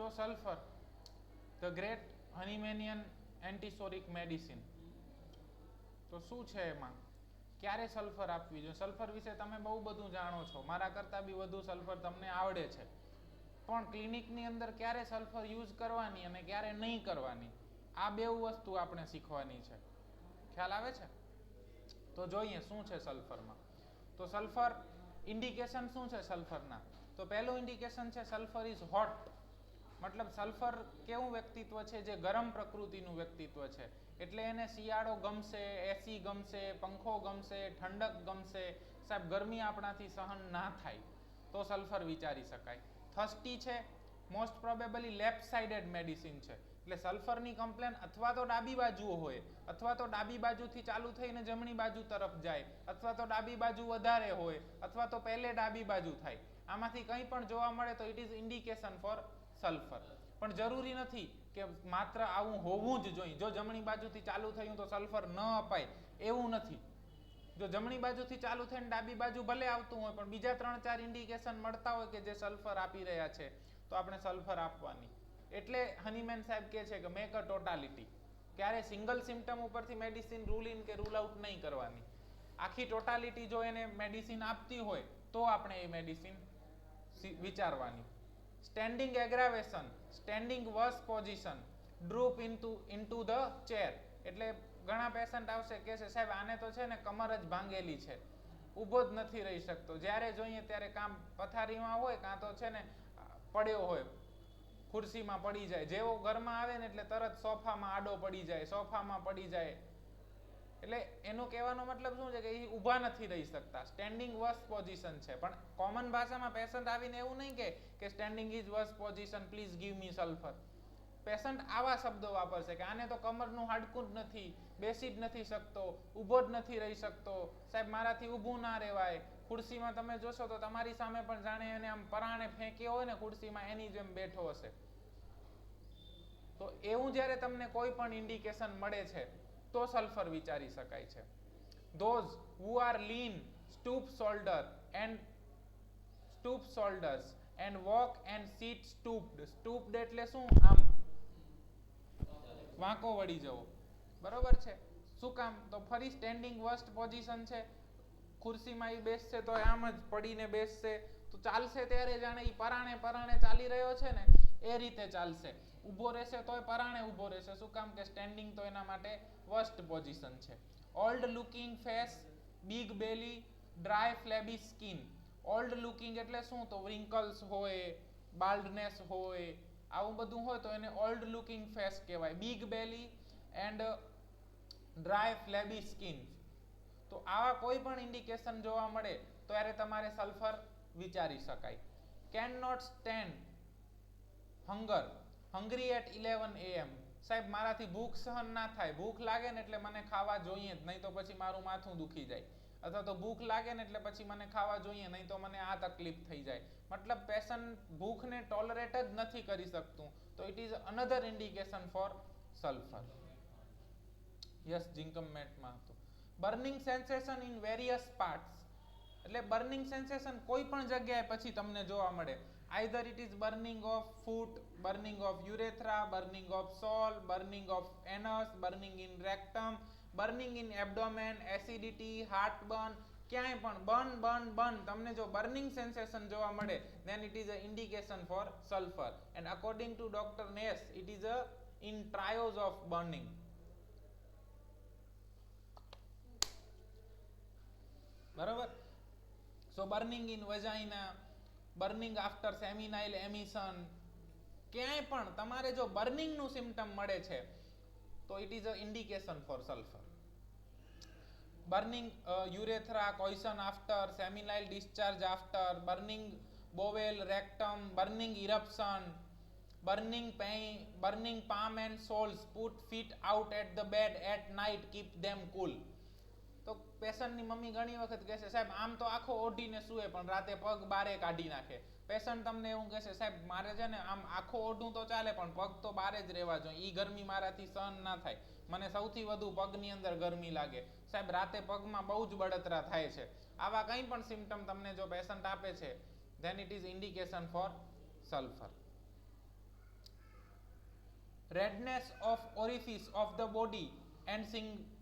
So sulphur the great Hahnemannian antipsoric medicine તો શું છે એમાં? ક્યારે સલ્ફર આપવી જોઈએ? સલ્ફર વિશે તમે બહુ બધું જાણો છો. મારા કરતાં બી વધુ સલ્ફર તમને આવડે છે. પણ ક્લિનિકની અંદર ક્યારે સલ્ફર યુઝ કરવાની અને ક્યારે નહીં કરવાની? આ બે વસ્તુ આપણે શીખવાની છે. ખ્યાલ આવે છે? તો જોઈએ શું છે સલ્ફરમાં તો સલ્ફર ઇન્ડિકેશન શું છે સલ્ફરના તો પહેલું ઇન્ડિકેશન છે સલ્ફર ઇઝ હોટ મતલબ સલ્ફર કેવું વ્યક્તિત્વ છે? જે ગરમ પ્રકૃતિનું વ્યક્તિત્વ છે. એટલે એને શિયાળો ગમશે એસી ગમશે, પંખો ગમશે, ઠંડક ગમશે. સાહેબ, ગરમી આપણાથી સહન ના થાય તો સલ્ફર વિચારી શકાય. થસ્ટી છે most probably left sided medicine છે. એટલે સલ્ફરની કમ્પ્લેન અથવા તો ડાબી બાજુ હોય, અથવા તો ડાબી બાજુથી ચાલુ થઈને જમણી બાજુ તરફ જાય, અથવા તો ડાબી બાજુ વધારે હોય, અથવા તો પહેલે ડાબી બાજુ થાય. આમાંથી કંઈ પણ જોવા મળે તો it is indication for sulphur. પણ જરૂરી નથી કે માત્ર આવું હોવું જ જોઈએ. જો જમણી બાજુથી ચાલુ થયું તો સલ્ફર ન અપાય. એવું નથી. જો જમણી બાજુથી ચાલુ થઈને ડાબી બાજુ ભલે આવતું હોય, પણ બીજા ત્રણ ચાર ઇન્ડિકેશન મળતા હોય કે જે સલ્ફર આપી રહ્યા છે, તો આપણે સલ્ફર આપવાની. એટલે હનીમેન સાહેબ કહે છે કે મેક અ ટોટાલિટી ક્યારે સિંગલ સિમ્ટમ ઉપરથી મેડિસિન રૂલ ઇન કે રૂલ આઉટ નહીં કરવાની. આખી ટોટાલિટી જો એને મેડિસિન આપતી હોય, તો આપણે એ મેડિસિન વિચારવાની. Standing aggravation standing worse position droop into into the chair એટલે ઘણા પેશન્ટ આવશે કે છે સાહેબ, આને તો છે ને કમર જ ભાંગેલી છે. ઊભો જ નથી રહી શકતો. જ્યારે જોઈએ ત્યારે કામ પથારીમાં હોય, કાં તો છે ને, પડ્યો હોય, ખુરશીમાં પડી જાય. જેવો ઘરમાં આવે ને એટલે તરત સોફામાં આડો પડી જાય, સોફામાં પડી જાય. એટલે એનો કહેવાનો મતલબ શું છે કે એ ઊભા નથી રહી શકતા. સ્ટેન્ડિંગ વર્સ પોઝિશન છે. પણ કોમન ભાષામાં પેશન્ટ આવીને એવું નહીં કે કે standing is worse position please give me sulphur patient આવા શબ્દો વાપરશે કે આને તો કમરનું હાડકું જ નથી, બેસી જ નથી શકતો, ઊભો જ નથી રહી શકતો. સાહેબ, મારાથી ઊભું ના રહેવાય. ખુરશીમાં તમે જોશો તો તમારી સામે પણ જાણે એને આમ પરાણે ફેંક્યો હોય ને, ખુરશીમાં એની જેમ બેઠો હશે. તો એવું જ્યારે તમને કોઈ પણ ઇન્ડિકેશન મળે છે તો સલ્ફર વિચારી શકાય છે. Those who are lean stoop shoulder and stoop shoulders and walk and sit stooped stooped એટલે શું? આમ વાંકો વળી જવો. બરોબર છે? શું કામ? તો ફરી સ્ટેન્ડિંગ વર્સ્ટ પોઝિશન છે. ખુરશીમાં એ બેસશે તો આમ જ પડીને બેસશે. તો ચાલશે ત્યારે જાણે એ પરાણે પરાણે ચાલી રહ્યો છે ને? એ રીતે ચાલશે. ઊભો રહેશે તોય પરાણે ઊભો રહેશે. શું કામ કે સ્ટેન્ડિંગ તો એના માટે વર્સ્ટ પોઝિશન છે. Old looking face big belly dry flabby skin old looking એટલે શું? તો wrinkles હોય બાલ્ડનેસ હોય, આવું બધું હોય તો એને ઓલ્ડ લુકિંગ ફેસ કહેવાય. Big belly and dry flabby skin તો આવા કોઈ પણ ઇન્ડિકેશન જોવા મળે ત્યારે તમારે સલ્ફર વિચારી શકાય. Can not stand hunger, hungry at eleven AM સાહેબ, મારાથી ભૂખ સહન ના થાય. ભૂખ લાગે ને એટલે મને ખાવા જોઈએ જ, નહીં તો પછી મારું માથું દુખી જાય. અથવા તો ભૂખ લાગે ને એટલે પછી મને ખાવા જોઈએ, નહીં તો મને આ તકલીફ થઈ જાય. મતલબ પેશન્ટ ભૂખને ટોલરેટ જ નથી કરી શકતું. તો it is another indication for sulphur yes zincum મેટમાં હતું. Burning sensation in various parts એટલે બર્નિંગ સેન્સેશન કોઈ પણ જગ્યાએ પછી તમને જોવા મળે. Either it is burning of foot burning of urethra burning of sole burning of anus burning in rectum burning in abdomen acidity heartburn ક્યાંય પણ બર્ન બર્ન બર્ન તમને જો બર્નિંગ સેન્સેશન જોવા મળે, then it is a indication for sulfur. And according to dr ness, it is a in trios of burning. બરાબર? So burning in vagina burning after seminal emission ક્યાંય પણ તમારે જો burning નું symptom મળે છે તો is a indication for sulfur burning uh, urethra coition after seminal discharge after burning bowel rectum burning eruption burning pain burning palm and soles put feet out at the bed at night keep them cool તો પેશન્ટની mummy ઘણી વખત કહેશે, સાહેબ, આમ તો આખો ઓઢીને સૂવે પણ રાતે પગ બારે કાઢી નાખે. પેશન્ટ તમને એવું કહેશે, સાહેબ, મારે છે ને આમ આખો ઓઢું તો ચાલે, પણ પગ તો બારે જ રહેવા જોઈએ. ઈ ગરમી મારાથી સહન ના થાય. મને સૌથી વધુ પગની અંદર ગરમી લાગે. સાહેબ, રાતે પગમાં બહુ જ બળતરા થાય છે. આવા કંઈ પણ સિમ્ટમ તમને જો પેશન્ટ આપે છે then it is indication for sulphur redness of orifice of the body and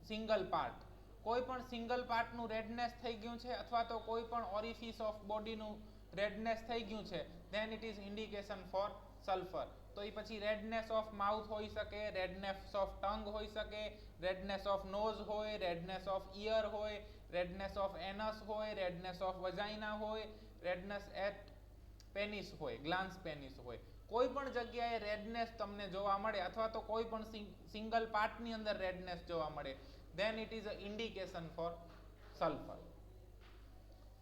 single part કોઈ પણ સિંગલ પાર્ટનું રેડનેસ થઈ ગયું છે અથવા તો કોઈ પણ ઓરિફિસ ઓફ બોડીનું રેડનેસ થઈ ગયું છે then it is indication for sulphur તો એ પછી રેડનેસ ઓફ માઉથ હોઈ શકે રેડનેસ ઓફ ટંગ હોઈ શકે રેડનેસ ઓફ નોઝ હોય રેડનેસ ઓફ ઇયર હોય રેડનેસ ઓફ એનસ હોય રેડનેસ ઓફ વજાઇના હોય રેડનેસ એટ પેનિસ હોય ગ્લાન્સ પેનિસ હોય. કોઈ પણ જગ્યાએ રેડનેસ તમને જોવા મળે અથવા તો કોઈ પણ સિંગલ પાર્ટની અંદર રેડનેસ જોવા મળે. Then it is a indication for sulfur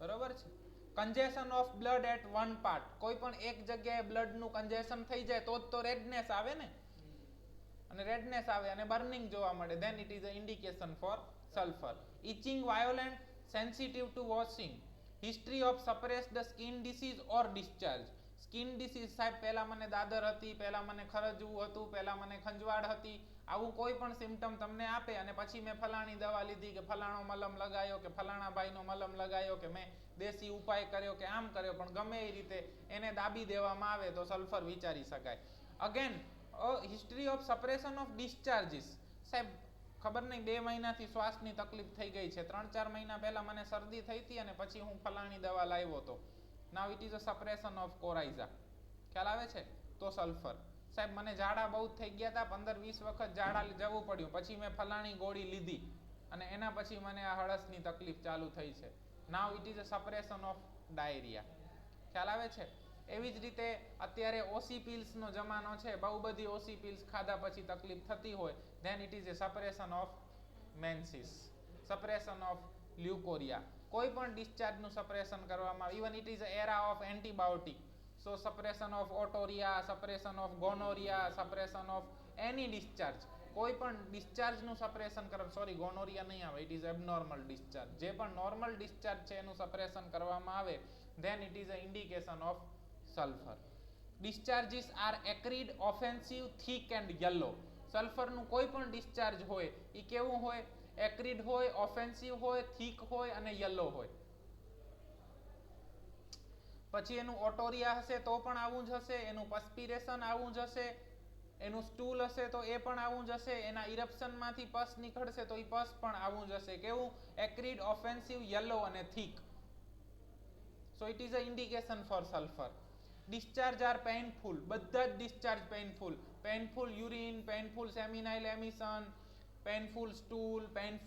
બરોબર છે congestion of blood at one part કોઈ પણ એક જગ્યાએ blood નું congestion થઈ જાય તો જ તો redness આવે ને અને redness આવે અને burning જોવા મળે then it is a indication for sulfur itching violent sensitive to washing history of suppressed skin disease or discharge skin disease સાહેબ પહેલા મને દાદર હતી પહેલા મને ખરજવું હતું પહેલા મને ખંજવાળ હતી આવું કોઈ પણ સિમ્ટમ તમને આપે અને પછી મેં ફલાણી દવા લીધી કે ફલાણો મલમ લગાયો કે ફલાણા ભાઈનો મલમ લગાયો કે મેં દેશી ઉપાય કર્યો કે આમ કર્યો, પણ ગમે એ રીતે એને દાબી દેવામાં આવે તો સલ્ફર વિચારી શકાય. Again history of suppression of discharges સાહેબ, ખબર નહીં, બે મહિનાથી શ્વાસની તકલીફ થઈ ગઈ છે. ત્રણ, ચાર મહિના પહેલાં મને શરદી થઈ હતી અને પછી હું ફલાણી દવા લાવ્યો હતો. Now it is a suppression of coryza. ખ્યાલ આવે છે? તો સલ્ફર સાહેબ, મને ઝાડા બહુ થઈ ગયા હતા પંદર વીસ વખત ઝાડા જવું પડ્યું. પછી મેં ફલાણી ગોળી લીધી અને એના પછી મને આ હળસની તકલીફ ચાલુ થઈ છે. Now it is a suppression of diarrhoea ખ્યાલ આવે છે? એવી જ રીતે અત્યારે ઓસી પિલ્સનો જમાનો છે. બહુ બધી ઓસી પિલ્સ ખાધા પછી તકલીફ થતી હોય. Then it is a suppression of menses suppression of leucorrhoea કોઈ પણ ડિસ્ચાર્જનું સપ્રેશન કરવામાં even it is era of antibiotic so suppression of otorrhoea suppression of gonorrhoea suppression of any discharge કોઈ પણ ડિસ્ચાર્જનું સપ્રેશન કરવા સોરી ગોનોરિયા નહીં આવે ઇટ ઇઝ એબનોર્મલ ડિસ્ચાર્જ જે પણ નોર્મલ ડિસ્ચાર્જ છે, એનું સપ્રેશન કરવામાં આવે then it is a indication of sulphur discharges are acrid offensive thick and yellow સલ્ફરનું કોઈ પણ ડિસ્ચાર્જ હોય એ કેવું હોય? એક્રિડ હોય ઓફેન્સિવ હોય થીક હોય અને યલો હોય. પછી એનું ઓટોરિયા હશે તો પણ આવું જ હશે, એનું પસ્પિરેશન આવું જ હશે, એનું સ્ટૂલ હશે તો એ પણ આવું જ હશે, એના ઇરપ્શનમાંથી પસ નીકળશે તો એ પસ પણ આવું જ હશે. કેવું? એક્રિડ ઓફેન્સિવ યલો અને thick so it is a indication for sulphur discharge are painful બધા જ discharge painful painful urine painful seminal emission painful stool pain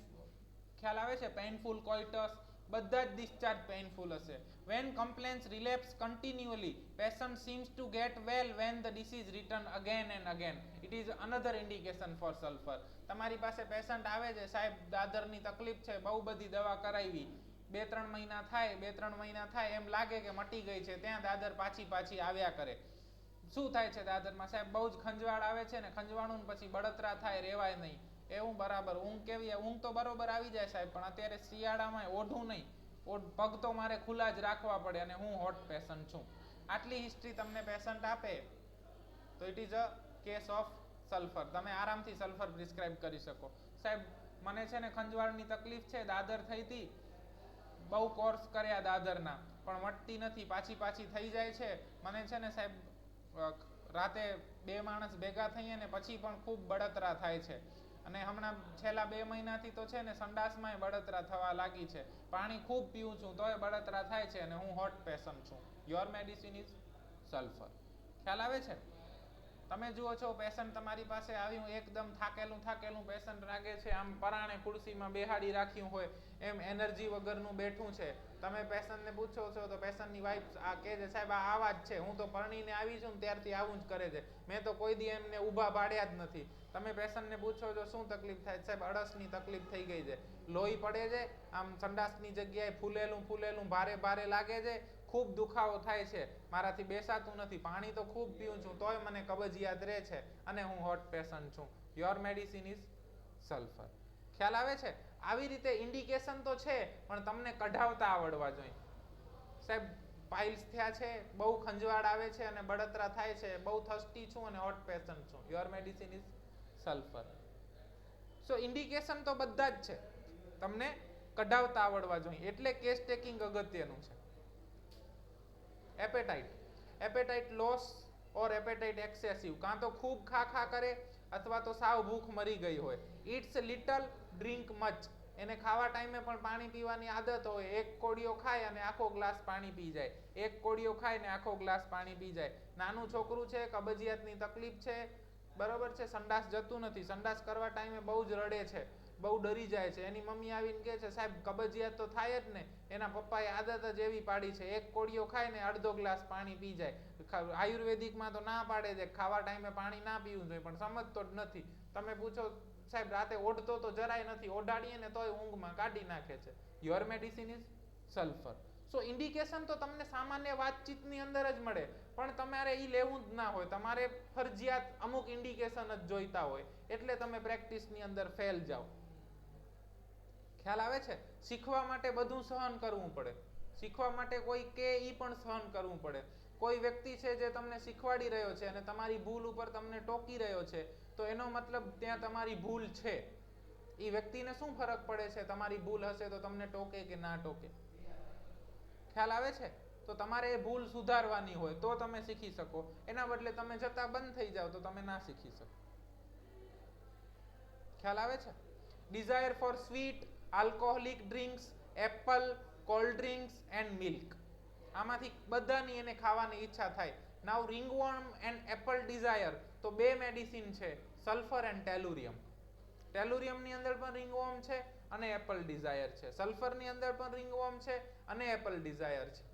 ખ્યાલ આવે છે? પેઇનફુલ કોઇટસ બધા જ ડિસ્ચાર્જ પેઇનફુલ હશે. When complaints relapse continually patient seems to get well when the disease return again and again it is another indication for sulphur તમારી પાસે patient આવે છે, સાહેબ, દાદરની તકલીફ છે, બહુ બધી દવા કરાવી. બે, ત્રણ મહિના થાય, બે, ત્રણ મહિના થાય, એમ લાગે કે મટી ગઈ છે, ત્યાં દાદર પાછી પાછી આવ્યા કરે. શું થાય છે દાદરમાં? સાહેબ, બહુ જ ખંજવાળ આવે છે ને ખંજવાળું પછી બળતરા થાય, રેવાય નહીં. એવું બરાબર, ઊંઘ કેવી ઊંઘ તો બરોબર આવી જાય સાહેબ, પણ અત્યારે શિયાળામાં ઓઢું નહીં. ઓઢ, પગ તો મારે ખુલ્લા જ રાખવા પડે અને હું હોટ પેશન્ટ છું. આટલી હિસ્ટ્રી તમને પેશન્ટ આપે, તો it is a case of sulphur તમે આરામથી સલ્ફર પ્રિસ્ક્રાઇબ કરી શકો. સાહેબ, મને છે ને ખંજવાળની તકલીફ છે, દાદર થઈ હતી. બહુ કોર્સ કર્યા દાદરના, પણ મટતી નથી, પાછી પાછી થઈ જાય છે. મને છે ને સાહેબ રાતે બે માણસ ભેગા થઈએ ને પછી પણ ખૂબ બળતરા થાય છે. અને હમણાં છેલ્લા બે મહિનાથી તો છે ને સંડાસમાંય બળતરા થવા લાગી છે. પાણી ખૂબ પીવું છું, તોય બળતરા થાય છે અને હું હોટ પેશન્ટ છું. યોર મેડિસિન ઇઝ સલ્ફર ખ્યાલ આવે છે? તમે જુઓ છો પેશન્ટ તમારી પાસે આવ્યું એકદમ થાકેલું થાકેલું પેશન્ટ લાગે છે. આમ પરાણે ખુરશીમાં બેહાડી રાખ્યું હોય, એમ એનર્જી વગરનું બેઠું છે. તમે પેશન્ટને પૂછો છો તો પેશન્ટની વાઈફ આ કહે છે, સાહેબ, આ આવા જ છે. હું તો પરણીને આવી છું ત્યારથી આવું જ કરે છે. મેં તો કોઈ દી એમને ઊભા પાડ્યા જ નથી. તમે પેશન્ટને પૂછો છો, શું તકલીફ થાય સાહેબ અડસની તકલીફ થઈ ગઈ છે. લોહી પડે છે, આમ સંડાસની જગ્યાએ ફૂલેલું ફૂલેલું ભારે ભારે લાગે છે. ખૂબ દુખાવો થાય છે. મારાથી બેસાતું નથી. પાણી તો ખૂબ પીઉં છું, તોય મને કબજિયાત રહે છે અને હું હોટ પેશન્ટ છું. યોર મેડિસિન ઇઝ સલ્ફર ખ્યાલ આવે છે? આવી રીતે ઇન્ડિકેશન તો છે, પણ તમને કઢાવતા આવડવા જોઈએ. સાહેબ પાઇલ્સ થયા છે, બહુ ખંજવાળ આવે છે અને બળતરા થાય છે. બહુ થસ્ટી છું અને હોટ પેશન્ટ છું. Your medicine is sulphur so indication તો બધા જ છે. તમને કઢાવતા આવડવા જોઈએ. એટલે કેસ ટેકિંગ અગત્યનું છે. Appetite appetite loss or appetite excessive કાં તો ખૂબ ખા ખા કરે અથવા તો સાવ ભૂખ મરી ગઈ હોય. ઇટ્સ લિટલ ડ્રિંક મચ એને ખાવા ટાઈમે પણ પાણી પીવાની આદત હોય. એક કોડિયો ખાય અને આખો ગ્લાસ પાણી પી જાય. એક કોડિયો ખાય ને આખો ગ્લાસ પાણી પી જાય. નાનું છોકરું છે, કબજિયાતની તકલીફ છે. બરોબર છે, સંડાસ જતું નથી. સંડાસ કરવા ટાઈમે બહુ જ રડે છે. બહુ ડરી જાય છે. એની મમ્મી આવીને કહે છે, સાહેબ, કબજિયાત તો થાય જ ને. એના પપ્પાએ આદત જ એવી પાડી છે. એક કોડિયો ખાય ને અડધો ગ્લાસ પાણી પી જાય. આયુર્વેદિકમાં તો ના પાડે છે ખાવા ટાઈમે પાણી ના પીવું જોઈએ, પણ સમજતો જ નથી. તમે પૂછો સાહેબ, રાતે ઓઢતો તો જરાય નથી, ઓઢાડીએ ને તોય ઊંઘમાં કાઢી નાખે છે. Your medicine is sulphur so indication તો તમને સામાન્ય વાતચીતની અંદર જ મળે, પણ તમારે એ લેવું જ ના હોય. તમારે ફરજિયાત અમુક ઇન્ડિકેશન જ જોઈતા હોય, એટલે તમે પ્રેક્ટિસની અંદર ફેલ જાઓ. ખ્યાલ આવે છે? શીખવા માટે બધું સહન કરવું પડે. શીખવા માટે કોઈ કે એ પણ સહન કરવું પડે. કોઈ વ્યક્તિ છે જે તમને શીખવાડી રહ્યો છે અને તમારી ભૂલ ઉપર તમને ટોકી રહ્યો છે, તો એનો મતલબ ત્યાં તમારી ભૂલ છે. એ વ્યક્તિને શું ફરક પડે છે? તમારી ભૂલ હશે તો તમને ટોકે કે ના ટોકે? ખ્યાલ આવે છે? તો તમારે એ ભૂલ સુધારવાની હોય તો તમે શીખી શકો. એના બદલે તમે જતા બંધ થઈ જાઓ તો તમે ના શીખી શકો. ખ્યાલ આવે છે? Desire for sweet, alcoholic drinks, apple, cold drinks and milk. આમાંથી બધાની એને ખાવાની ઈચ્છા થાય. Now ringworm and apple desire તો બે મેડિસિન છે સલ્ફર એન્ડ ટેલુરિયમ ટેલુરિયમની અંદર પણ રિંગવર્મ છે અને એપલ ડિઝાયર છે. સલ્ફરની અંદર પણ રિંગવર્મ છે અને એપલ ડિઝાયર છે.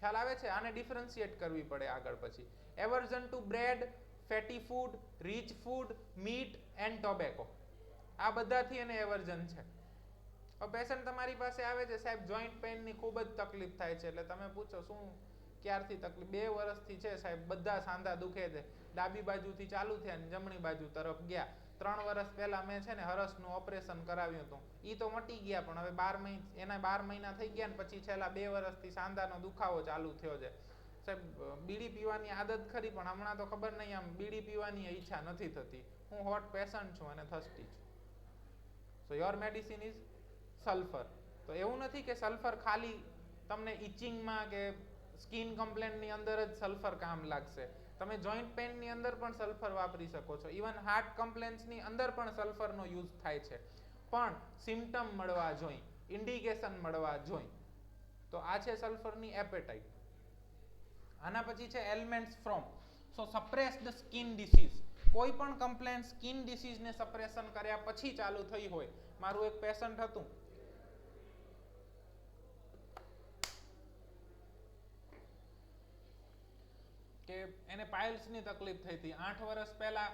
ખ્યાલ આવે છે? આને ડિફરન્શિએટ કરવી પડે આગળ પછી. Aversion to bread fatty food rich food meat and tobacco આ બધાથી એને એવર્ઝન છે. પેશન્ટ તમારી પાસે આવે છે, સાહેબ જોઈન્ટ પેઇનની ખૂબ જ તકલીફ થાય છે. એટલે તમે પૂછો શું, ક્યારથી તકલીફ? બે વર્ષથી છે, સાહેબ, બધા સાંધા દુખે છે. ડાબી બાજુથી ચાલુ થયા ને જમણી બાજુ તરફ ગયા. ત્રણ વર્ષ પહેલાં મેં છે ને હરસનું ઓપરેશન કરાવ્યું હતું. એ તો મટી ગયા, પણ હવે બાર મહિના એના બાર મહિના થઈ ગયા ને પછી છેલ્લા બે વર્ષથી સાંધાનો દુખાવો ચાલુ થયો છે. સાહેબ, બીડી પીવાની આદત ખરી, પણ હમણાં તો ખબર નહીં, આમ બીડી પીવાની ઈચ્છા નથી થતી. હું હોટ પેશન્ટ છું અને થસ્ટી છું. So your medicine is sulphur તો એવું નથી કે સલ્ફર ખાલી તમને ઇચિંગમાં કે સ્કિન કમ્પ્લેનની અંદર જ સલ્ફર કામ લાગશે. તમે જોઈન્ટ પેનની અંદર પણ સલ્ફર વાપરી શકો છો. ઇવન હાર્ટ કમ્પ્લેન્સની અંદર પણ સલ્ફરનો યુઝ થાય છે. પણ સિમ્ટમ મળવા જોઈ ઇન્ડિકેશન મળવા જોઈ, તો આ છે સલ્ફરની એપેટાઇટ આના પછી છે ailments from so suppressed skin disease કોઈ પણ કમ્પ્લેન સ્કિન ડિસીઝને સપ્રેશન કર્યા પછી ચાલુ થઈ હોય. મારું એક પેશન્ટ હતું કે એને પાઇલ્સની તકલીફ થઈ હતી. આઠ વર્ષ પહેલા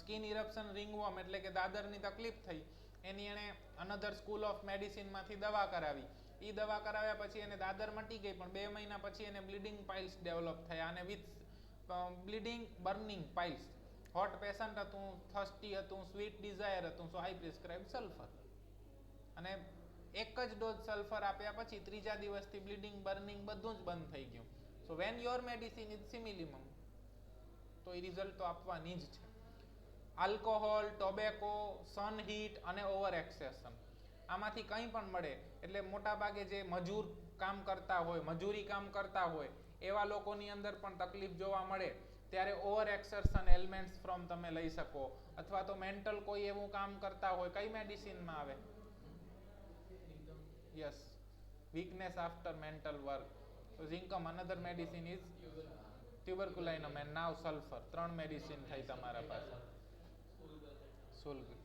સ્કિન ઇરપ્શન રિંગવોર્મ એટલે કે દાદરની તકલીફ થઈ. એની એણે અનધર સ્કૂલ ઓફ મેડિસિનમાંથી દવા કરાવી. એ દવા કરાવ્યા પછી એને દાદર મટી ગઈ, પણ બે મહિના પછી એને બ્લીડિંગ પાઇલ્સ ડેવલપ થયા અને with bleeding burning piles hot patient હતું થર્સ્ટી હતું સ્વીટ ડિઝાયર હતું સો આઈ પ્રિસ્ક્રાઇબ સલ્ફર અને એક જ ડોઝ સલ્ફર આપ્યા પછી ત્રીજા દિવસથી બ્લીડિંગ બર્નિંગ બધું જ બંધ થઈ ગયું. So when your medicine is similimum તો એ રિઝલ્ટ તો આપવાની જ છે. આલ્કોહોલ ટોબેકો સન હીટ અને ઓવર એક્સેશન આમાંથી કંઈ પણ મળે, એટલે મોટા ભાગે જે મજૂર કામ કરતા હોય, મજૂરી કામ કરતા હોય, એવા લોકોની અંદર પણ તકલીફ જોવા મળે, ત્યારે ઓવર એક્સર્શન એલિમેન્ટ્સ ફ્રોમ તમે લઈ શકો. અથવા તો મેન્ટલ કોઈ એવું કામ કરતા હોય, કઈ મેડિસિનમાં આવે? Yes weakness after mental work. So another medicine is is tuberculinum now sulphur ત્રણ મેડિસિન થઈ તમારા પાસે Sulfur.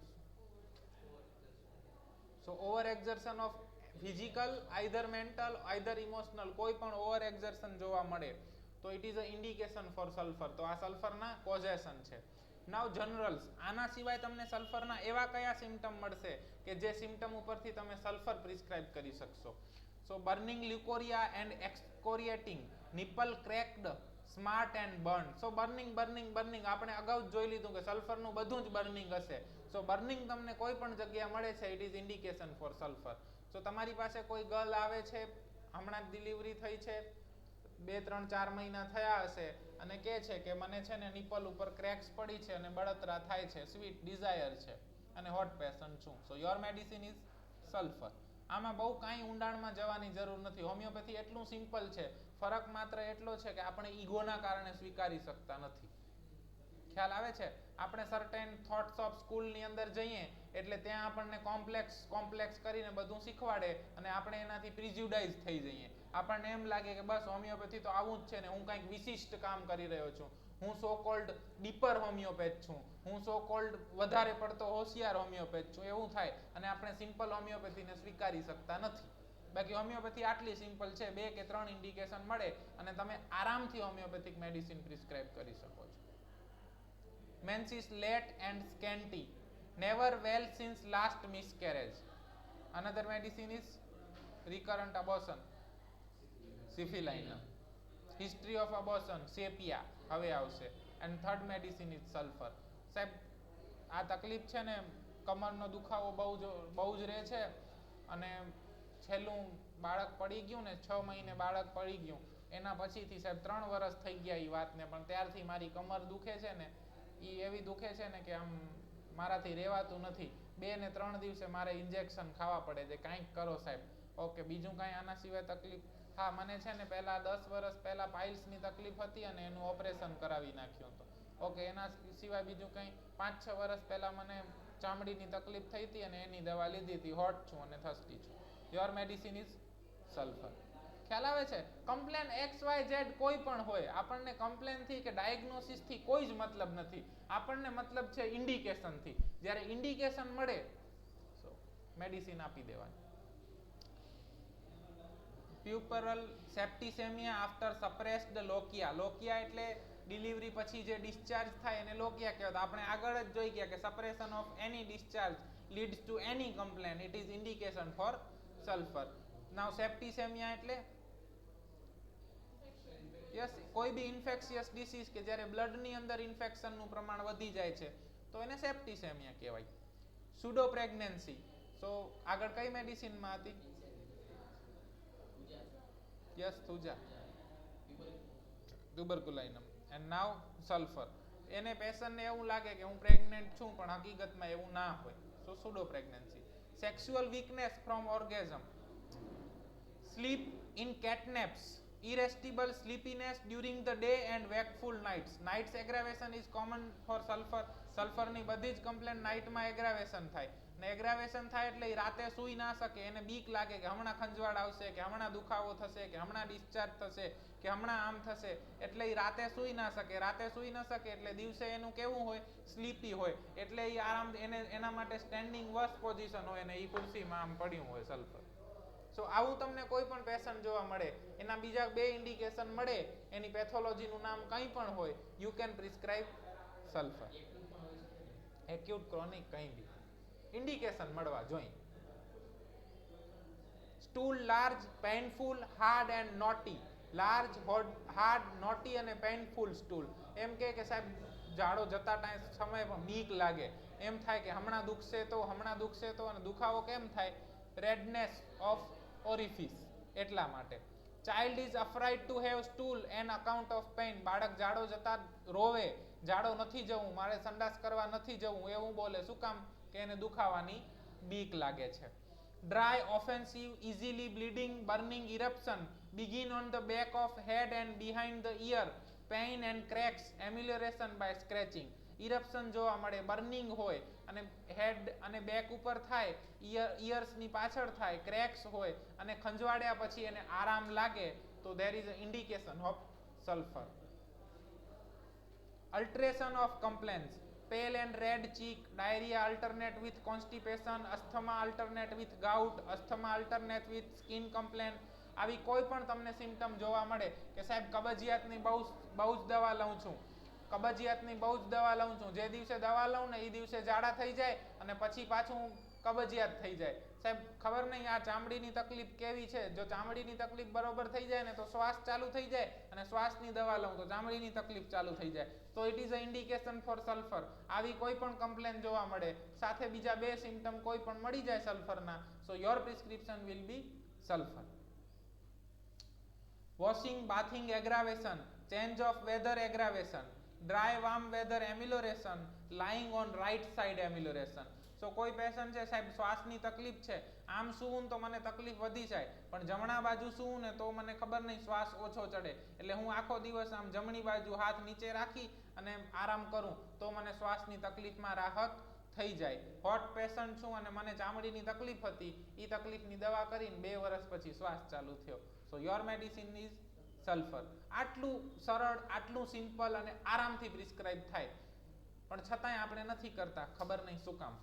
So over exertion of physical either mental either emotional કોઈ પણ ઓવર એક્ઝર્શન જોવા મળે તો it is a indication for sulphur તો આ સલ્ફરના કોઝેશન છે નાવ જનરલ્સ આના સિવાય તમને સલ્ફરના એવા કયા સિમ્ટમ મળશે કે જે સિમ્ટમ ઉપરથી તમે સલ્ફર પ્રિસ્ક્રાઇબ કરી શકશો so burning leucorrhoea and excoriating nipple cracked smart and burn so burning burning burning આપણે અગાઉ જ જોઈ લીધું કે સલ્ફરનું બધું જ બર્નિંગ હશે. સો બર્નિંગ તમને કોઈ પણ જગ્યા મળે છે it is indication for sulphur so તમારી પાસે કોઈ ગર્લ આવે છે, હમણાં જ ડિલિવરી થઈ છે, બે, ત્રણ, ચાર મહિના થયા હશે અને કહે છે કે મને છે ને નિપલ ઉપર ક્રેક્સ પડી છે અને બળતરા થાય છે સ્વીટ ડિઝાયર છે અને હોટ પેશન છું. So your medicine is sulphur આમાં બહુ કાંઈ ઊંડાણમાં જવાની જરૂર નથી. હોમિયોપેથી એટલું સિમ્પલ છે. ફરક માત્ર એટલો છે કે આપણે ઈગોના કારણે સ્વીકારી શકતા નથી. ખ્યાલ આવે છે? આપણે સર્ટેન થોટ્સ ઓફ સ્કૂલની અંદર જઈએ એટલે ત્યાં આપણને કોમ્પ્લેક્સ કોમ્પ્લેક્સ કરીને બધું શીખવાડે અને આપણે એનાથી પ્રિજ્યુડાઇઝ થઈ જઈએ. આપણને એમ લાગે કે બસ હોમિયોપેથી તો આવું જ છે ને હું કંઈક વિશિષ્ટ કામ કરી રહ્યો છું. હું સો કોલ્ડ ડીપર હોમિયોપેથ છું. હું સો કોલ્ડ વધારે પડતો હોશિયાર હોમિયોપેથ છું. એવું થાય. અને આપણે સિમ્પલ હોમિયોપેથીને સ્વીકારી શકતા નથી. બાકી હોમિયોપેથી આટલી સિમ્પલ છે. બે કે ત્રણ ઇન્ડિકેશન મળે અને તમે આરામથી હોમિયોપેથિક મેડિસિન પ્રિસ્ક્રાઇબ કરી શકો છો. Menses late and scanty never well since last miscarriage another medicine is recurrent abortion. Syphilinum history of abortion sepia. હવે આવશે. And third medicine is sulphur સાહેબ, આ તકલીફ છે ને, કમરનો દુખાવો બહુ જ બહુ જ રહે છે. અને છેલ્લું બાળક પડી ગયું ને, છ મહિને બાળક પડી ગયું. એના પછીથી સાહેબ ત્રણ વર્ષ થઈ ગયા એ વાતને, પણ ત્યારથી મારી કમર દુખે છે ને એ એવી દુખે છે ને કે આમ મારાથી રહેવાતું નથી. બે ને ત્રણ દિવસે મારે ઇન્જેક્શન ખાવા પડે છે. કાંઈક કરો સાહેબ. ઓકે, બીજું કાંઈ આના સિવાય તકલીફ? હા મને છે ને પહેલા દસ વર્ષ પહેલા પાઇલ્સની તકલીફ હતી અને એનું ઓપરેશન કરાવી નાખ્યું હતું. ઓકે, એના સિવાય બીજું કંઈ? પાંચ છ વર્ષ પહેલા મને ચામડીની તકલીફ થઈ હતી અને એની દવા લીધી હતી. હોટ છું અને થસ્ટી છું. યોર મેડિસિન ઇઝ સલ્ફર ખ્યાલ આવે છે? કમ્પ્લેન એક્સ વાય ઝેડ કોઈ પણ હોય, આપણને કમ્પ્લેનથી કે ડાયગ્નોસિસથી કોઈ જ મતલબ નથી. આપણને મતલબ છે ઇન્ડિકેશનથી. જ્યારે ઇન્ડિકેશન મળે મેડિસિન આપી દેવાની. પ્યુપરલ સેપ્ટિસેમિયા આફ્ટર સપ્રેસ્ડ લોકિયા લોકિયા એટલે ડિલિવરી પછી જે ડિસ્ચાર્જ થાય એને લોકિયા કહેવાય. આપણે આગળ જ જોઈ ગયા કે suppression of any discharge leads to any complaint it is indication for sulphur now septicaemia એટલે? યસ કોઈ બી ઇન્ફેક્શિયસ ડિસીઝ કે જ્યારે બ્લડની અંદર ઇન્ફેક્શનનું પ્રમાણ વધી જાય છે, તો એને સેપ્ટિસેમિયા કહેવાય. સુડો પ્રેગ્નન્સી સો આગળ કઈ મેડિસિનમાં હતી? Yes thuja tuberculinum and now sulphur એને પેશન્ટને એવું લાગે કે હું પ્રેગ્નન્ટ છું પણ હકીકતમાં એવું ના હોય so pseudo pregnancy sexual weakness from orgasm sleep in catnaps irresistible sleepiness during the day and wakeful nights nights aggravation is common for sulfur sulfur ની બધી જ કમ્પ્લેન નાઇટમાં એગ્રાવેશન થાય ને એગ્રાવેશન થાય એટલે ઈ રાતે સૂઈ ના શકે, એને બીક લાગે કે હમણાં ખંજવાળ આવશે, કે હમણાં દુખાવો થશે, કે હમણાં ડિસ્ચાર્જ થશે, કે હમણાં આમ થશે, એટલે એ રાતે સૂઈ ના શકે. રાતે સૂઈ ના શકે એટલે દિવસે એનું કેવું હોય? સ્લીપી હોય. એટલે એ આરામ એને, એના માટે સ્ટેન્ડિંગ વર્સ્ટ પોઝિશન હોય ને એ ખુરશીમાં આમ પડ્યું હોય સલ્ફર સો આવું તમને કોઈ પણ પેશન્ટ જોવા મળે, એના બીજા બે ઇન્ડિકેશન મળે, એની પેથોલોજીનું નામ કંઈ પણ હોય you can prescribe sulphur acute chronic કંઈ બી. ઇન્ડિકેશન મળવા જોઈએ. Stool large painful hard and knotty large hard knotty અને પેઇનફુલ સ્ટૂલ એમ કે કે સાહેબ જાડો જતા ટાઈમ સમય બીક લાગે. એમ થાય કે હમણાં દુખશે તો, હમણાં દુખશે તો અને દુખાવો કેમ થાય? રેડનેસ ઓફ ઓરિફિસ એટલા માટે. Child is afraid to have stool on account of pain બાળક જાડો જતા રોવે. જાડો નથી જવું. મારે સંડાસ કરવા નથી જવું. એવું બોલે. શું કામ? કે એને દુખાવાની બીક લાગે છે. Dry offensive easily bleeding burning eruption begin on the back of head and behind the ear pain and cracks amelioration by scratching eruption જોવા મળે બર્નિંગ હોય અને હેડ અને બેક ઉપર થાય ઇયર ઇયર્સની પાછળ થાય ક્રેક્સ હોય અને ખંજવાડ્યા પછી એને આરામ લાગે, તો there is a indication of sulphur alteration of complaints. Pale and red cheek diarrhea alternate with constipation asthma alternate with gout asthma alternate with skin complaint આવી કોઈ પણ તમને સિમ્ટમ જોવા મળે કે સાહેબ કબજિયાતની બહુ બહુ જ દવા લઉં છું કબજિયાતની બહુ જ દવા લઉં છું જે દિવસે દવા લઉં ને એ દિવસે ઝાડા થઈ જાય અને પછી પાછું કબજિયાત થઈ જાય. સાહેબ, ખબર નહીં આ ચામડીની તકલીફ કેવી છે? જો ચામડીની તકલીફ બરોબર થઈ જાય ને તો શ્વાસ ચાલુ થઈ જાય અને શ્વાસની દવા લઉં તો ચામડીની તકલીફ ચાલુ થઈ જાય. તો it is a indication for sulphur આવી કોઈ પણ કમ્પ્લેન જોવા મળે, સાથે બીજા બે સિમ્ટમ કોઈ પણ મળી જાય સલ્ફરના so your prescription will be sulphur washing bathing aggravation change of weather aggravation dry warm weather amelioration lying on right side amelioration. So કોઈ પેશન્ટ છે, સાહેબ, શ્વાસની તકલીફ છે. આમ સૂવું તો મને તકલીફ વધી જાય. પણ જમણા બાજુ સૂવું ને તો મને ખબર નહીં શ્વાસ ઓછો ચડે. એટલે હું આખો દિવસ આમ જમણી બાજુ હાથ નીચે રાખી અને આરામ કરું, તો મને શ્વાસની તકલીફમાં રાહત થઈ જાય. હોટ પેશન્ટ છું અને મને ચામડીની તકલીફ હતી. એ તકલીફની દવા કરીને બે વર્ષ પછી શ્વાસ ચાલુ થયો. So your medicine is sulphur આટલું સરળ, આટલું સિમ્પલ અને આરામથી પ્રિસ્ક્રાઇબ થાય. પણ છતાંય આપણે નથી કરતા. ખબર નહીં શું કામ.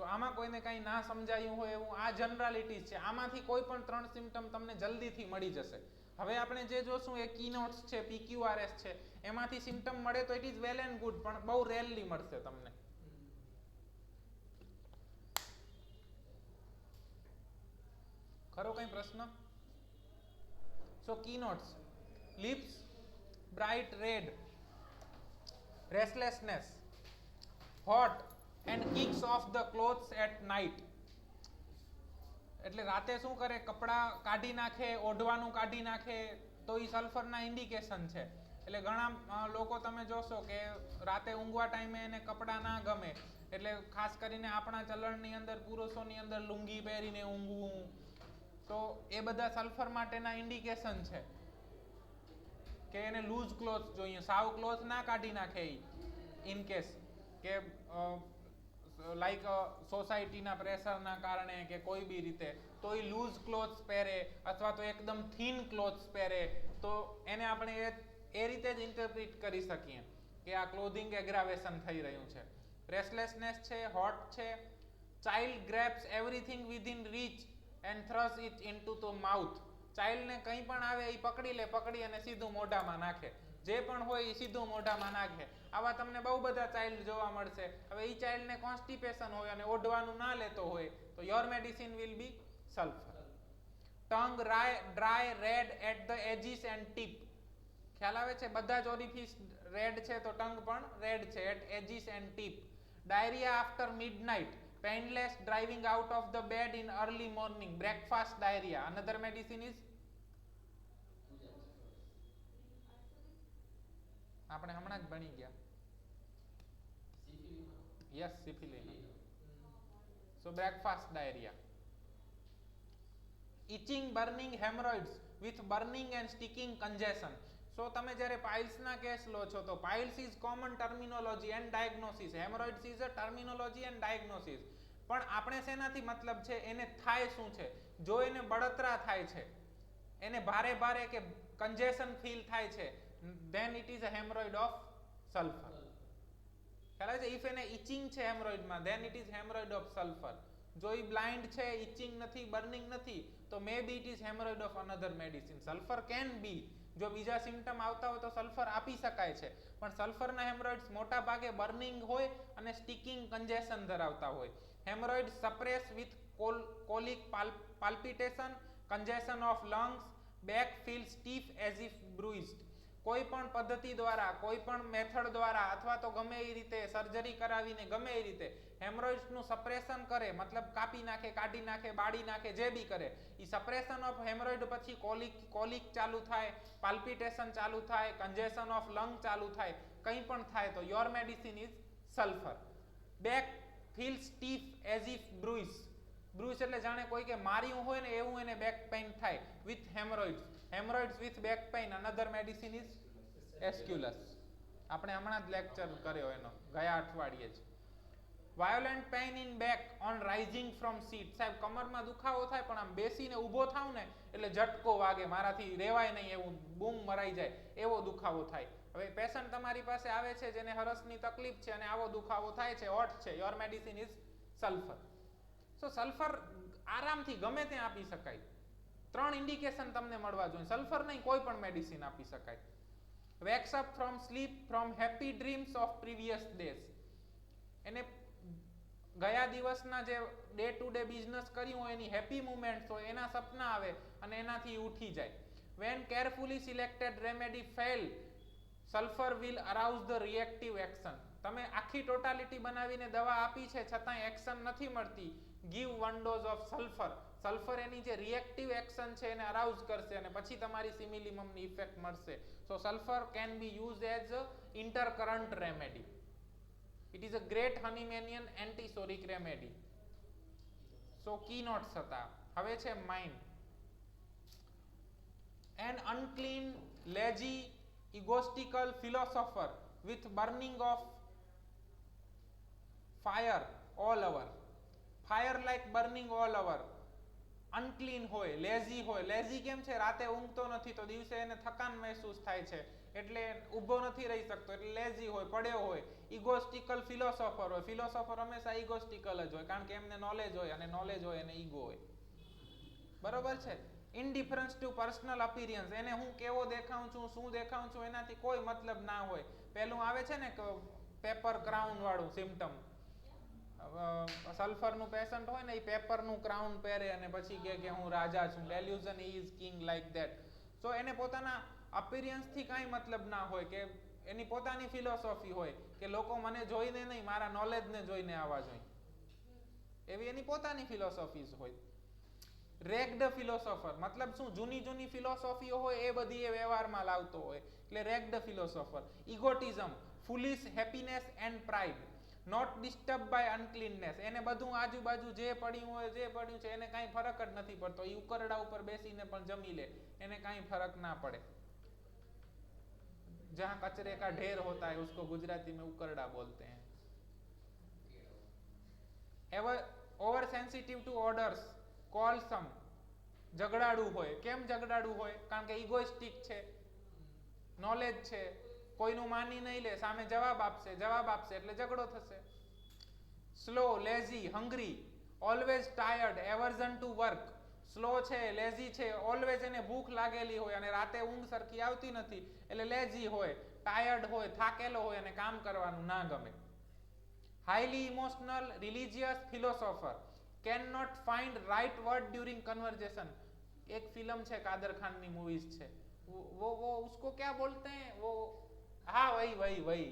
સો આમાં કોઈને કંઈ ના સમજાયું હોય એવું આ જનરાલિટીઝ છે. આમાંથી કોઈ પણ ત્રણ સિમ્ટમ તમને જલ્દીથી મળી જશે. હવે આપણે જે જોશું એ કીનોટ્સ છે પીક્યુઆરએસ છે. એમાંથી સિમ્ટમ મળે તો it is well and good પણ બહુ રેરલી મળશે તમને. ખરો કઈ પ્રશ્ન? So keynotes lips bright red restlessness hot. And kicks off the clothes at night એટલે રાતે શું કરે? કપડાં કાઢી નાખે, ઓઢવાનું કાઢી નાખે, તો એ સલ્ફરના ઇન્ડિકેશન છે. એટલે ઘણા લોકો તમે જોશો કે રાતે ઊંઘવા ટાઈમે એને કપડાં ના ગમે. એટલે ખાસ કરીને આપણા ચલણની અંદર, પુરુષોની અંદર લુંગી પહેરીને ઊંઘવું. તો એ બધા સલ્ફર માટેના ઇન્ડિકેશન છે. કે એને લૂઝ ક્લોથ જોઈએ. સાવ ક્લોથ ના કાઢી નાખે ઇન કેસ કે લાઈક સોસાયટીના પ્રેશરના કારણે કે કોઈ બી રીતે, તો એ લૂઝ ક્લોથ્સ પહેરે અથવા તો એકદમ થીન ક્લોથ્સ પહેરે, તો એને આપણે એ એ રીતે જ ઇન્ટરપ્રિટ કરી શકીએ કે આ ક્લોધિંગ એગ્રાવેશન થઈ રહ્યું છે. રેસલેસનેસ છે હોટ છે child grasps everything within reach and thrusts it into the mouth ચાઇલ્ડને કંઈ પણ આવે એ પકડી લે, પકડી અને સીધું મોઢામાં નાખે. જે પણ હોય એ સીધું મોઢામાં નાખે. આવા તમને બહુ બધા ચાઇલ્ડ જોવા મળશે. હવે એ ચાઇલ્ડને કોન્સ્ટિપેશન હોય અને ઓઢવાનું ના લેતો હોય, તો your medicine will be sulphur tongue dry dry red at the edges and tip ખ્યાલ આવે છે? બધા જ ઓરિફિસ રેડ છે તો ટંગ પણ રેડ છે at edges and tip diarrhoea after midnight painless driving out of the bed in early morning breakfast diarrhoea another medicine is આપણે હમણાં જ ભણી ગયા. Yes syphilinum so breakfast diarrhoea itching burning haemorrhoids with burning and sticking congestion so તમે જ્યારે પાઇલ્સના case લો છો, તો piles is common terminology and diagnosis haemorrhoids is a terminology and diagnosis પણ આપણે શેનાથી મતલબ છે? એને થાય શું છે? જો એને બળતરા થાય છે, એને ભારે ભારે કે કન્જેશન ફીલ થાય છે then it is a haemorrhoid of sulphur ખ્યાલ છે? ઇફ એને ઇચિંગ છે હેમરોઇડમાં then it is haemorrhoid of sulphur જો એ બ્લાઇન્ડ છે ઇચિંગ નથી બર્નિંગ નથી, તો may be it is haemorrhoid of another medicine sulphur can be જો બીજા સિમ્ટમ આવતા હોય તો સલ્ફર આપી શકાય છે. પણ સલ્ફરના હેમરોઇડ્સ મોટા ભાગે બર્નિંગ હોય અને સ્ટિકિંગ કન્જેશન ધરાવતા હોય. Haemorrhoid suppress with coal colic palpitation congestion of lungs back feel stiff as if bruised કોઈ પણ પદ્ધતિ દ્વારા, કોઈ પણ મેથડ દ્વારા અથવા તો ગમે એ રીતે સર્જરી કરાવીને, ગમે એ રીતે હેમરોઇડ્સનું સપ્રેશન કરે, મતલબ કાપી નાખે, કાઢી નાખે, બાળી નાખે, જે બી કરે એ સપ્રેશન ઓફ હેમરોઇડ પછી કોલિક કોલિક ચાલુ થાય પાલ્પિટેશન ચાલુ થાય કન્જેશન ઓફ લંગ ચાલુ થાય, કંઈ પણ થાય તો your medicine is sulphur back feel stiff as if bruise bruise એટલે જાણે કોઈ કે માર્યું હોય ને એવું એને બેક પેઇન થાય with haemorrhoids haemorrhoids with back pain another medicine is aesculus આપણે હમણાં જ લેક્ચર કર્યો એનો, ગયા અઠવાડિયે જ. Violent pain in back on rising from seat સાહેબ, કમરમાં દુખાવો થાય, પણ આમ બેસીને ઊભો થાવ ને, એટલે ઝટકો વાગે, મારાથી રેવાય નહીં એવું, બૂમ મરાઈ જાય, એવો દુખાવો થાય. હવે પેશન્ટ તમારી પાસે આવે છે, જેને હરસની તકલીફ છે, અને આવો દુખાવો થાય છે ઓટ છે your medicine is sulphur so sulphur આરામથી ગમે ત્યાં આપી શકાય. ત્રણ ઇન્ડિકેશન તમને મળવા જોઈએ. સલ્ફર નહીં, કોઈ પણ મેડિસિન આપી શકાય. Wakes up from sleep from happy dreams of previous days એને ગયા દિવસના જે ડે ટુ ડે બિઝનેસ કર્યું હોય, એની હેપી મુમેન્ટ્સ હોય, એના સપના આવે અને એનાથી ઉઠી જાય. When carefully selected remedy fail sulphur will arouse the reactive action તમે આખી ટોટાલિટી બનાવીને દવા આપી છે છતાં એક્શન નથી મળતી. Give one dose of sulphur sulphur એની જે રિએક્ટિવ એક્શન છે એને અરાઉઝ કરશે અને પછી તમારી સિમિલિમમની ઇફેક્ટ મળશે. So sulphur can be use as intercurrent remedy it is a great Hahnemannian antipsoric remedy so key notes હતા. હવે છે mind an unclean lazy egotistical philosopher with burning of fire all over fire like burning all over. Unclean હોય lazy હોય. Lazy કેમ છે? રાતે ઊંઘતો નથી તો દિવસે એને થકાન મહેસૂસ થાય છે. એટલે ઊભો નથી રહી શકતો, એટલે લેઝી હોય, પડ્યો હોય. ઇગોસ્ટિકલ ફિલોસોફર હોય. ફિલોસોફર હંમેશા ઇગોસ્ટિકલ જ હોય, કારણ કે એમને નોલેજ હોય અને નોલેજ હોય અને ઈગો હોય. બરોબર છે? ઇનડિફરન્સ ટુ પર્સનલ અપિરિયન્સ એને હું કેવો દેખાઉં છું, શું દેખાઉં છું, એનાથી કોઈ મતલબ ના હોય. પહેલું આવે છે ને પેપર ક્રાઉન વાળું સિમ્ટમ સલ્ફરનું પેશન્ટ હોય ને એ પેપરનું ક્રાઉન પહેરે અને પછી કહે કે હું રાજા છું. Delusion is king like that so એને પોતાના અપિરિયન્સથી કાંઈ મતલબ ના હોય કે એની પોતાની ફિલોસોફી હોય કે લોકો મને જોઈને નહીં, મારા નોલેજને જોઈને આવવા જોઈએ. એવી એની પોતાની ફિલોસોફીઝ હોય. રેગ્ડ ફિલોસોફર મતલબ શું? જૂની જૂની ફિલોસોફીઓ હોય એ બધી એ વ્યવહારમાં લાવતો હોય. એટલે ragged philosopher egotism foolish happiness and pride not disturb by uncleanness એને બધું આજુબાજુ જે પડ્યું હોય જે પડ્યું છે એને કાંઈ ફરક જ નથી પડતો એ ઉકરડા ઉપર બેસીને પણ જમી લે એને કાંઈ ફરક ના પડે जहां कचरे का ढेर होता है उसको गुजराती में उकरड़ा बोलते हैं ever over sensitive to orders કોલસમ ઝઘડાડું હોય કેમ ઝઘડાડું હોય કારણ કે ઇગોઇસ્ટિક છે નોલેજ છે કોઈનું માની નહીં લે સામે જવાબ આપશે જવાબ આપશે એટલે ઝઘડો થશે slow lazy hungry always tired aversion to work slow છે લેઝી છે ઓલવેઝ એને ભૂખ લાગેલી હોય અને રાતે ઊંઘ સરખી આવતી નથી એટલે લેઝી હોય ટાયર્ડ હોય થાકેલો હોય અને કામ કરવાનું ના ગમે highly emotional religious philosopher can not find right word during conversation एक फिल्म છે કાદર ખાન ની મૂવીઝ છે वो वो उसको क्या बोलते हैं वो હા, વહી વહી વહી.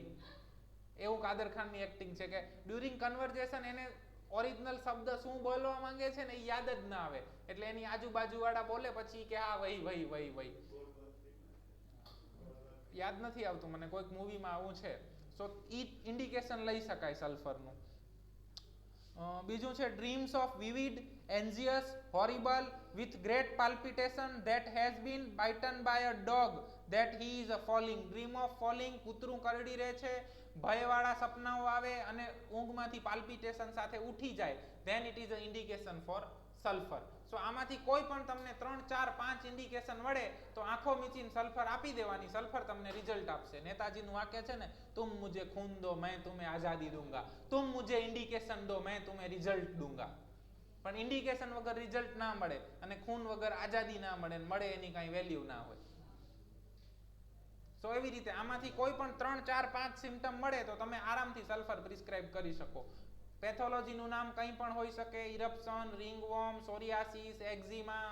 એવું કાદર ખાનની એક્ટિંગ છે કે ડ્યુરિંગ કન્વર્જેશન એને ઓરિજિનલ શબ્દ શું બોલવા માંગે છે ને એ યાદ જ ના આવે. એટલે એની આજુબાજુ વાળા બોલે પછી કે હા, વહી વહી વહી વહી. યાદ નથી આવતું મને, કોઈક મૂવીમાં આવું છે. સો ઈ ઇન્ડિકેશન લઈ શકાય સલ્ફરનું બીજું છે dreams of vivid anxious horrible with great palpitation that has been bitten by a dog that he is a falling dream of falling કૂતરું કરડી રહે છે, ભયવાળા સપનાઓ આવે અને ઊંઘમાંથી પાલ્પિટેશન સાથે ઉઠી જાય then it is a indication for sulphur so આમાંથી કોઈ પણ તમને ત્રણ, ચાર, પાંચ ઇન્ડિકેશન મળે તો આંખો મીચીને સલ્ફર આપી દેવાની. સલ્ફર તમને રિઝલ્ટ આપશે. નેતાજીનું વાક્ય છે ને, તુમ મુજે ખૂન દો, મેં તુમે આઝાદી દુંગા. તુમ મુજે ઇન્ડિકેશન દો, મેં તુમે રિઝલ્ટ દૂંગા. પણ ઇન્ડિકેશન વગર રિઝલ્ટ ના મળે અને ખૂન વગર આઝાદી ના મળે મળે એની કાંઈ વેલ્યુ ના હોય. સો એવી રીતે આમાંથી કોઈ પણ ત્રણ, ચાર, પાંચ સિમ્ટમ મળે તો તમે આરામથી સલ્ફર પ્રિસ્ક્રાઇબ કરી શકો. પેથોલોજીનું નામ કંઈ પણ હોઈ શકે eruption ringworm psoriasis eczema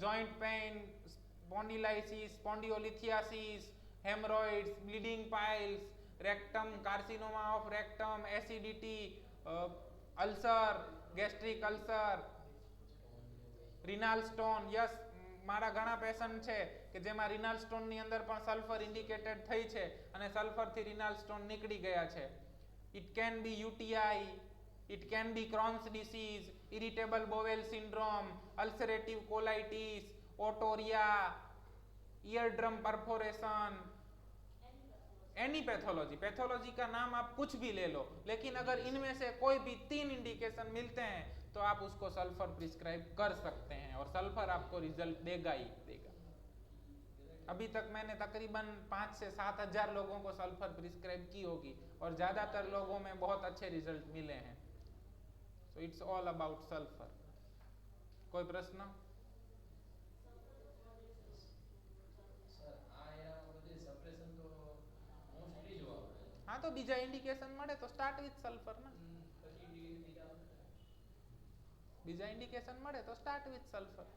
joint pain spondylosis spondylolisthesis haemorrhoids bleeding piles rectum carcinoma of rectum acidity ulcer gastric ulcer renal stone yes મારા ઘણા પેશન્ટ છે. કે જેમાં રિનાલ સ્ટોનની અંદર પણ સલ્ફર ઇન્ડિકેટેડ થઈ છે અને સલ્ફરથી રિનાલ સ્ટોન નીકળી ગયા છે it can be UTI, it can be Crohn's disease, irritable bowel syndrome, ulcerative colitis, otorrhea, eardrum perforation, any pathology pathology का नाम आप कुछ भी ले लो लेकिन अगर इनमें से कोई भी तीन इंडिकेशन मिलते हैं तो आप उसको सल्फर प्रिस्क्राइब कर सकते हैं और सल्फर आपको रिजल्ट देगा ही देगा अभी तक मैंने तकरीबन पाँच से सात हजार लोगों को सल्फर प्रिस्क्राइब की होगी और ज़्यादातर लोगों में बहुत अच्छे रिजल्ट मिले हैं so it's all about sulphur कोई प्रश्न હા તો બીજા ઇન્ડિકેશન મળે તો સ્ટાર્ટ વિથ સલ્ફર ના બીજા ઇન્ડિકેશન મળે તો સ્ટાર્ટ વિથ સલ્ફર